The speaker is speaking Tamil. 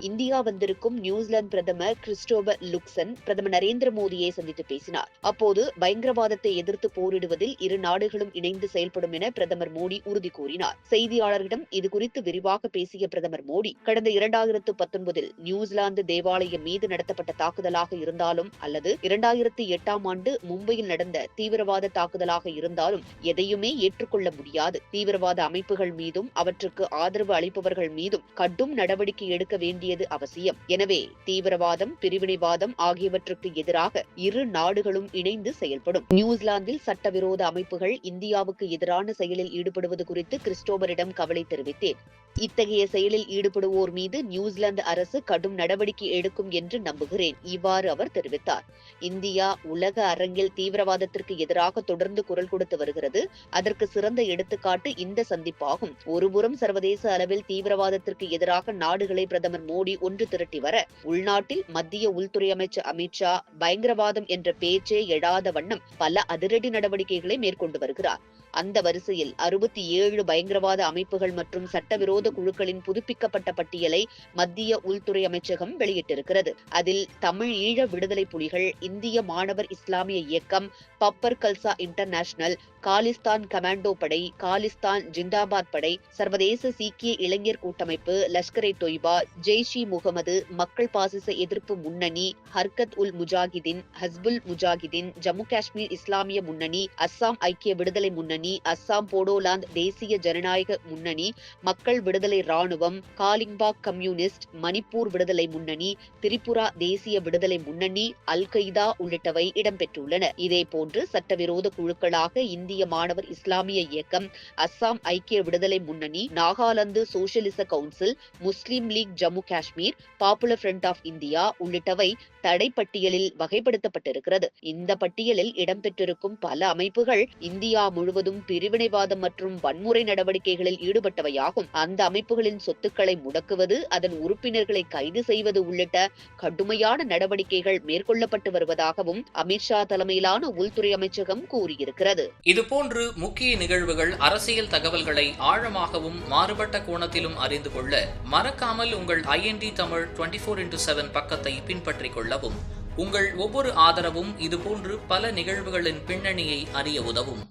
இந்தியா வந்திருக்கும் நியூசிலாந்து பிரதமர் கிறிஸ்டோபர் லுக்சன் பிரதமர் நரேந்திர மோடியை சந்தித்து பேசினார். அப்போது பயங்கரவாதத்தை எதிர்த்து போரிடுவதில் இரு நாடுகளும் இணைந்து செயல்படும் என பிரதமர் மோடி உறுதி கூறினார். செய்தியாளர்களிடம் இதுகுறித்து விரிவாக பேசிய பிரதமர் மோடி கடந்த இரண்டாயிரத்து பத்தொன்பதில் நியூசிலாந்து தேவாலயம் மீது நடத்தப்பட்ட தாக்குதலாக இருந்தாலும் அல்லது இரண்டாயிரத்தி எட்டாம் ஆண்டு மும்பையில் நடந்த தீவிரவாத தாக்குதலாக இருந்தாலும் எதையுமே ஏற்றுக்கொள்ள முடியாது. தீவிரவாத அமைப்புகள் மீதும் அவற்றுக்கு ஆதரவு அளிப்பவர்கள் மீதும் கடும் நடவடிக்கை எடுக்க வேண்டிய வேண்டியது அவசியம். எனவே தீவிரவாதம் பிரிவினைவாதம் ஆகியவற்றுக்கு எதிராக இரு நாடுகளும் இணைந்து செயல்படும். நியூசிலாந்தில் சட்டவிரோத அமைப்புகள் இந்தியாவுக்கு எதிரான செயலில் ஈடுபடுவது குறித்து கிறிஸ்டோபரிடம் கவலை தெரிவித்தேன். இத்தகைய செயலில் ஈடுபடுவோர் மீது நியூசிலாந்து அரசு கடும் நடவடிக்கை எடுக்கும் என்று நம்புகிறேன் இவ்வாறு அவர் தெரிவித்தார். இந்தியா உலக அரங்கில் தீவிரவாதத்திற்கு எதிராக தொடர்ந்து குரல் கொடுத்து வருகிறது. அதற்கு சிறந்த எடுத்துக்காட்டு இந்த சந்திப்பாகும். ஒருபுறம் சர்வதேச அளவில் தீவிரவாதத்திற்கு எதிராக நாடுகளை பிரதமர் மோடி ஒன்று திரட்டி வர உள்நாட்டில் மத்திய உள்துறை அமைச்சர் அமித்ஷா பயங்கரவாதம் என்ற பேச்சே எழாத வண்ணம் பல அதிரடி நடவடிக்கைகளை மேற்கொண்டு வருகிறார். அந்த வரிசையில் அறுபத்தி ஏழு பயங்கரவாத அமைப்புகள் மற்றும் சட்டவிரோத குழுக்களின் புதுப்பிக்கப்பட்ட பட்டியலை மத்திய உள்துறை அமைச்சகம் வெளியிட்டிருக்கிறது. அதில் தமிழ் ஈழ விடுதலை புலிகள் இந்திய மாணவர் இஸ்லாமிய இயக்கம் பப்பர் கல்சா இன்டர்நேஷனல் காலிஸ்தான் கமாண்டோ படை காலிஸ்தான் ஜிந்தாபாத் படை சர்வதேச சீக்கிய இளைஞர் கூட்டமைப்பு லஷ்கரை தொய்பா ஜெய்ஷ் இ முகமது மக்கள் பாசிச எதிர்ப்பு முன்னணி ஹர்கத் உல் முஜாகிதீன் ஹஸ்புல் முஜாகிதீன் ஜம்மு காஷ்மீர் இஸ்லாமிய முன்னணி அஸ்ஸாம் ஐக்கிய விடுதலை முன்னணி முன்னணி அஸ்ஸாம் போடோலாந்து தேசிய ஜனநாயக முன்னணி மக்கள் விடுதலை ராணுவம் காலிங்பாக் கம்யூனிஸ்ட் மணிப்பூர் விடுதலை முன்னணி திரிபுரா தேசிய விடுதலை முன்னணி அல் கொய்தா உள்ளிட்டவை இடம்பெற்றுள்ளன. இதேபோன்று சட்டவிரோத குழுக்களாக இந்திய மாணவர் இஸ்லாமிய இயக்கம் அஸ்ஸாம் ஐக்கிய விடுதலை முன்னணி நாகாலாந்து சோசியலிச council Muslim league Jammu Kashmir popular front of India உள்ளிட்டவை தடைப்பட்டியலில் வகைப்படுத்தப்பட்டிருக்கிறது. இந்த பட்டியலில் இடம்பெற்றிருக்கும் பல அமைப்புகள் இந்தியா முழுவதும் பிரிவினைவாதம் மற்றும் வன்முறை நடவடிக்கைகளில் ஈடுபட்டவையாகும். அந்த அமைப்புகளின் சொத்துக்களை முடக்குவது அதன் உறுப்பினர்களை கைது செய்வது உள்ளிட்ட கடுமையான நடவடிக்கைகள் மேற்கொள்ளப்பட்டு வருவதாகவும் அமித்ஷா தலைமையிலான உள்துறை அமைச்சகம் கூறியிருக்கிறது. இதுபோன்று முக்கிய நிகழ்வுகள் அரசியல் தகவல்களை ஆழமாகவும் மாறுபட்ட கோணத்திலும் அறிந்து கொள்ள மறக்காமல் உங்கள் IND Tamil twenty four into seven பக்கத்தை பின்பற்றிக் கொள்ளவும். உங்கள் ஒவ்வொரு ஆதரவும் இதுபோன்று பல நிகழ்வுகளின் பின்னணியை அறிய உதவும்.